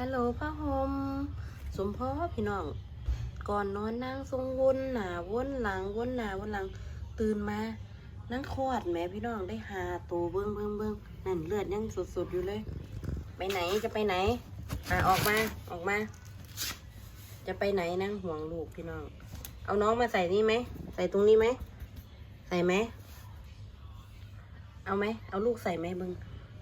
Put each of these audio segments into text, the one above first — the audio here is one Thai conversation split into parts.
ฮัลโหลพ่อหมสมพ่อพี่น้อง ก่อนนอนนั่งทรงวนหนาวนหลังวนหนาวนหลัง ตื่นมานั่งคลอดแม่พี่น้องได้หาตัวเบิ้งเบิ้งเบิ้งนั่นเลือดยังสดๆอยู่เลย ไปไหนจะไปไหนอะออกมาออกมา จะไปไหนนั่งห่วงลูกพี่น้อง เอาน้องมาใส่นี่ไหมใส่ตรงนี้ไหมใส่ไหมเอาไหมเอาลูกใส่ไหมเบิ้ง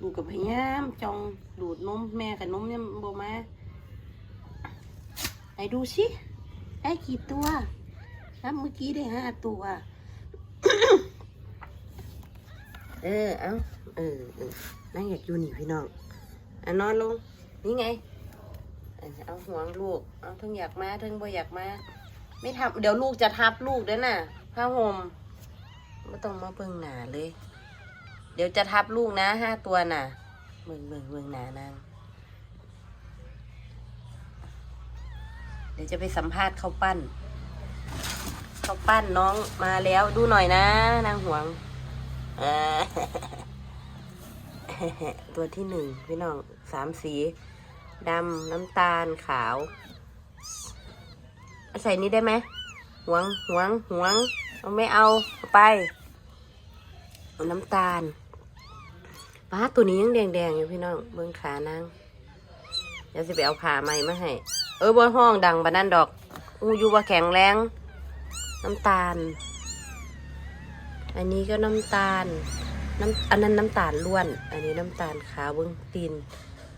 ลูกกับพยายามจองดูดนมแม่กับนมเนี่ยบอมาไหนดูสิได้กี่ตัวนับเมื่อกี้ได้ห้าตัว เออ เอาเออเออนั่งอยากอยู่นี่พี่น้องอะนอนลง นี่ไง เอาห่วงลูก เอาทั้งอยากมาทั้งบ่อยากมา ไม่ทำเดี๋ยวลูกจะทับลูกด้วยน่ะผ้าห่มไม่ต้องมาเบิ่งหนาเลย เดี๋ยวจะทับลูกนะห้าตัวน่ะเบิ่งเบิ่งเบิ่งหนานางเดี๋ยวจะไปสัมภาษณ์เขาปั้นเขาปั้นน้องมาแล้วดูหน่อยนะ นางห่วงตัวที่หนึ่งพี่น้องสามสีดำน้ำตาลขาว ใส่นี้ได้ไหมหวงหวงหวง เอาไม่เอาไป เอาน้ำตาลป้าตัวนี้ยังแดงๆอยู่พี่น้องเบิ้องขานางเดี๋ยวสิไปเอาผ่าใหม่มาให้ เออบ่ห้องดังบานั่นดอก อูอยู่ว่าแข็งแรง น้ำตาล อันนี้ก็น้ำตาล น้ำอันนั้นน้ำตาลล้วน อันนี้น้ำตาลขาวเบิ้องตีน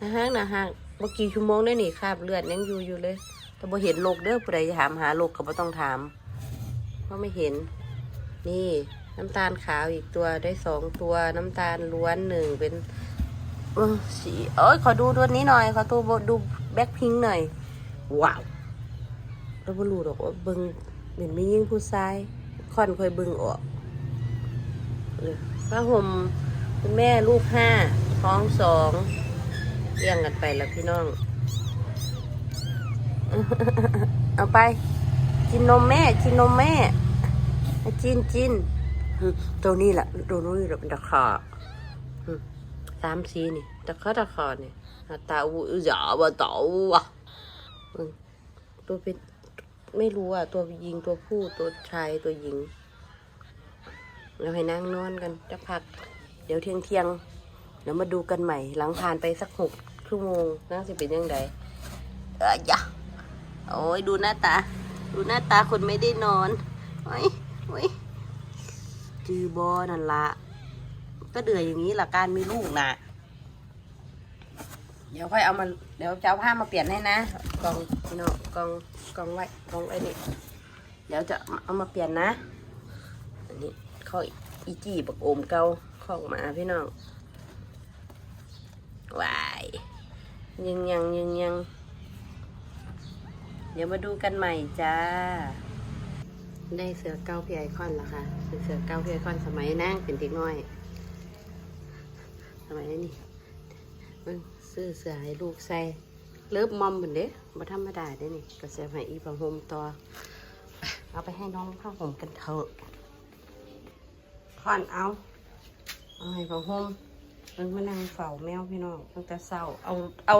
นะฮะนะฮะเมื่อกี้ชั่วโมงได้หนิคราบเลือดยังอยู่อยู่เลย แต่บ่เห็นโรคเด้อผู้ใดจะถามหาโรคก็บ่ต้องถาม เพราะไม่เห็น นี่ น้ำตาลขาวอีกตัวได้สองตัว น้ำตาลล้วนหนึ่งเป็นสีเอ้ยขอดูตัวนี้หน่อย ขอตัวดูแบ็คพิงหน่อย ว้าวเราบ่รู้หรอกว่าเบิงเป็นไม่ยิ่งผู้ชายค่อนค่อยเบิงออกเลยผ้าห่มคุณแม่ลูกห้าท้องสองเลี้ยงกันไปแล้วพี่น้อง เอาไป กินนมแม่ กินนมแม่ จินจิน ตัวนี้แหละตัวนี้แหละเป็นตะขาอืมสามสีนี่ตะขาตะขานี่ตาอูหยาบตาอูอะตัวเป็นไม่รู้อะ ตัวยิงตัวผู้ตัวชายตัวหญิงเราให้นั่งนอนกันจะพัก เดี๋ยวเที่ยงเที่ยงเดี๋ยวมาดูกันใหม่ หลังผ่านไปสักหกชั่วโมงน่าจะเป็นยังไงเออยะโอ้ยดูหน้าตา ดูหน้าตาคนไม่ได้นอน โอ้ยโอ้ย จือบอนั่นละก็เดือยอย่างนี้ละการมีลูกนะเดี๋ยวค่อยเอามาเดี๋ยวจะเอาผ้ามาเปลี่ยนให้นะกองพี่น้องกองกองไว้กองไว้นี่เดี๋ยวจะเอามาเปลี่ยนนะอันนี้ข้ออีจีบักโอมเกาข้อหมาพี่น้องวายยังยังยังยังเดี๋ยวมาดูกันใหม่จ้า ได้เสือเก้าพี่ไอคอนแล้วค่ะเป็นเสือเก้าพี่ไอคอนสมัยนั่งเป็นเด็กน้อย สมัยนี้เบิ่งซื้อเสือให้ลูกใส่เลิฟมอมเหมือนเด้บ่ธรรมดาเด้นี่ก็เสียให้อีผ้าห่มต่อเอาไปให้น้องผ้าห่มกันเถอะคอนเอาเอาให้ผ้าห่มเพิ่งมานั่งเฝ้าแมวพี่น้องตั้งแต่เช้าเอาเอา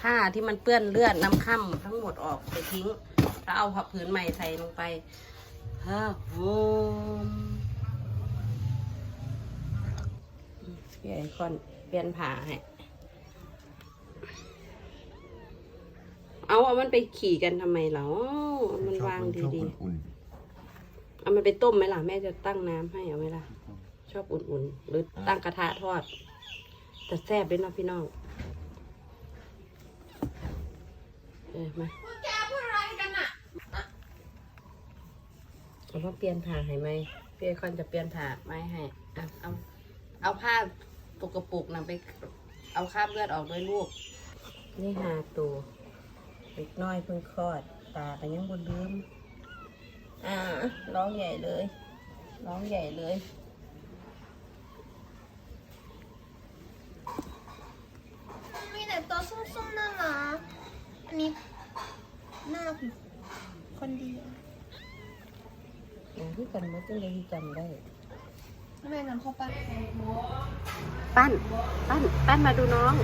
ผ้าที่มันเปื้อนเลือดน้ำค่ำทั้งหมดออกไปทิ้ง แล้วเอาผ้าผืนใหม่ใส่ลงไป ผ้าห่มอืมพี่ไอคอนเปลี่ยนผ้าให้ เอาเอามันไปขี่กันทำไมเหรอเอามันวางชอบดีอุ่นๆเอามันไปต้มไหมล่ะ แม่จะตั้งน้ำให้เอาไหมล่ะ ชอบอุ่นๆ หรือตั้งกระทะทอด แต่แซ่บด้วยเนาะพี่น้อง เออมา แกพูดอะไรกันอะ เอาพ่อเปลี่ยนผ้าให้ไหมพี่ไอคอนจะเปลี่ยนผ้าไหมให้อะเอาเอาผ้าปกกระปุกนะไป เอาคราบเลือดออกด้วยลูก นี่หาตัวเด็กน้อยเพิ่งคลอด ตาแต่ยังบนลืมอ่าร้องใหญ่เลย ร้องใหญ่เลยมีแต่ตัวส้มๆน่ารักอันนี้หน้าของคนดี อะอย่างที่กันมดจังเลยจำได้แม่นำเข้าไปปั้น ปั้น ปั้นมาดูน้อง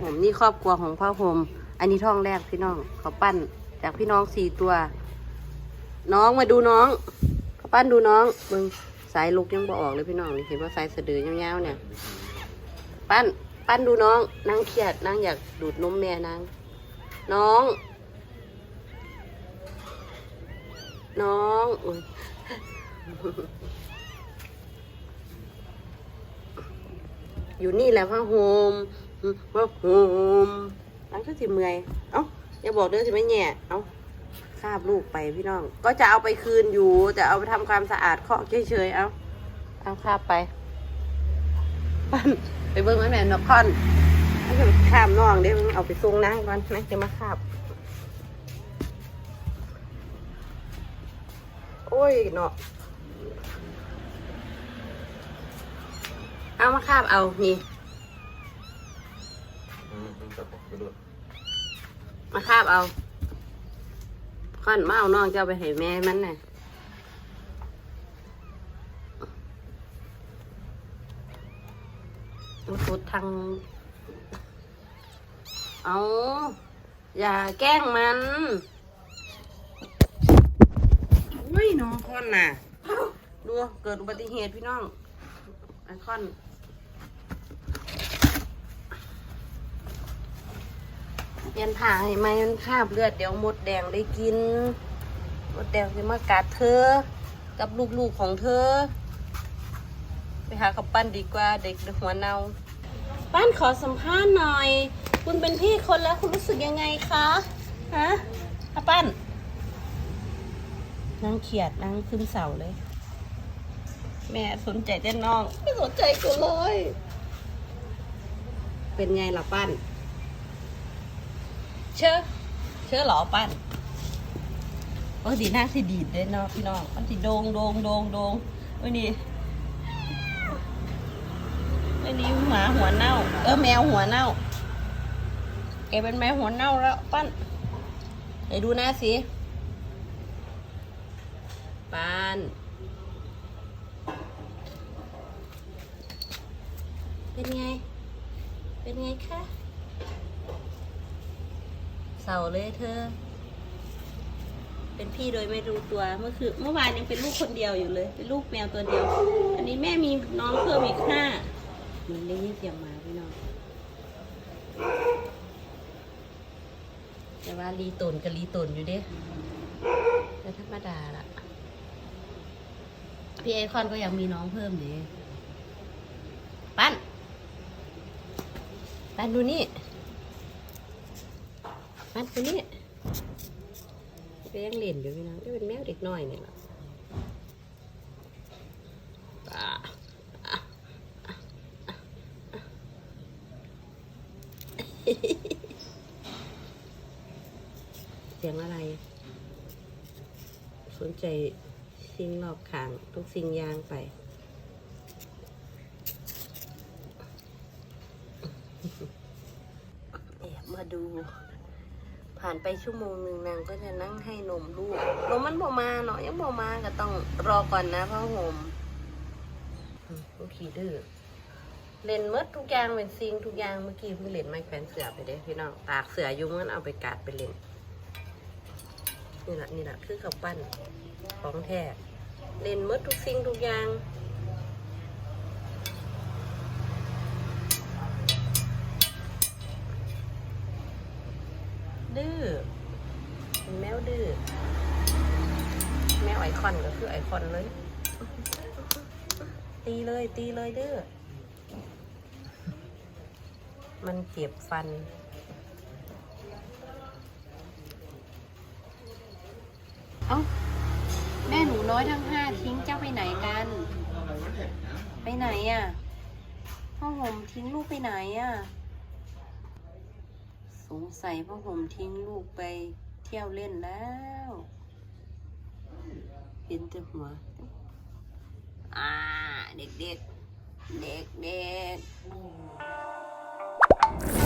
ผมนี่ครอบครัวของพ่อผมอันนี้ท้องแรกพี่น้อง เขาปั้น จากพี่น้องสี่ตัว น้องมาดูน้อง เขาปั้นดูน้องมึงสายลุกยังบอออกเลยพี่น้องนี่เห็นว่าสายสะดือยาวๆเนี่ย ปั้น ปั้นดูน้องนางเครียดนางอยากดูดนมแม่นาง น้อง น้อง อยู่นี่แหละพ่อโฮมพ่อโฮมนางก็สิเมื่อย เอ้าอย่าบอกเด้อสิไม่แง่เอ้าคาบลูกไปพี่น้อง ก็จะเอาไปคืนอยู่ แต่เอาไปทำความสะอาดเคาะเฉยๆ เอาเอาคาบไปปั้นไปเบิ้งมันแม่นกคอนไม่ใช่ข้ามน้องเดี๋ยวเอาไปส่งนางก่อนนางจะมาคาบ อ้ยเนาะเอามาคาบเอานี่มาคาบเอาค่อนมาเอาน้องจะเอาไปให้แม่มันน่ะมุดทาง เอา อย่าแกล้งมัน น้องคอนน่ะดูเกิดอุบัติเหตุพี่น้องไอคอนเปลี่ยนผ่าให้ไหมมันคาบเลือดเดี๋ยวมดแดงได้กิน มดแดงจะมากัดเธอ กับลูกๆของเธอ ไปหากับปั้นดีกว่าเด็กหัวเนาปั้นขอสัมภาษณ์หน่อย คุณเป็นพี่คนแล้วคุณรู้สึกยังไงคะ ฮะอาปั้น นั่งเขียดนั่งขึ้นเสาเลย แม่สนใจแต่น้อง ไม่สนใจกูเลย เป็นไงล่ะปั้น เชื่อเชื่อหรอปั้นปกตินั่งสิดีดเด้เนาะพี่น้องมันสิโดงโดงโดงโดงวันนี้วันนี้หมาหัวเน่า เออแมวหัวเน่าแกเป็นแมวหัวเน่าแล้วปั้นไหนดูหน้าสิ ปั้นเป็นไง เป็นไงคะเศร้าเลยเธอ เป็นพี่โดยไม่รู้ตัว เมื่อคือ เมื่อวานยังเป็นลูกคนเดียวอยู่เลย เป็นลูกแมวตัวเดียว อันนี้แม่มีน้องเพิ่มอีกห้ามันได้ยินเสียงหมาพี่น้อง แต่ว่ารีตนกับรีตนอยู่เด้แต่ธรรมดาล่ะ พี่ไอคอนก็ยังมีน้องเพิ่มเด้ปั้น ปั้นดูนี่มันตัวนี้ก็ยังเล่นอยู่พี่น้องก็เป็นแมวเด็กน้อยเนี่ยล่ะอ่าอะอะอะเสียงอะไร สนใจ สิ่งรอบข้างทุกสิ่งอย่างไป แอบมาดู ผ่านไปชั่วโมงหนึ่งนางก็จะนั่งให้นมลูกนมมันบ่มาเนาะยังบ่มาก็ต้องรอก่อนนะพ่อห่มอืมลูกขี่ดื้อเล่นหมดทุกอย่างเป็นซิงทุกอย่างเมื่อกี้เพิ่งเล่นไม้แขวนเสือไปเด้พี่น้องตากเสืออยุ่งมันเอาไปกัดไปเล่นนี่แหละนี่แหละคือข้าวปั้นของแท้ เล่นมดทุกสิ่งทุกอย่าง ดื้อแมวดื้อแมวไอคอนก็คือไอคอนเลย ตีเลยตีเลยดื้อมันเจ็บฟัน เอ้า แม่หนูน้อยทั้งห้าทิ้งเจ้าไปไหนกัน ไปไหนอะพ่อห่มทิ้งลูกไปไหนอะ สงสัยพ่อผมทิ้งลูกไปเที่ยวเล่นแล้วเห็นแต่หัวอ่าเด็กเด็กๆเด็กเด็กๆ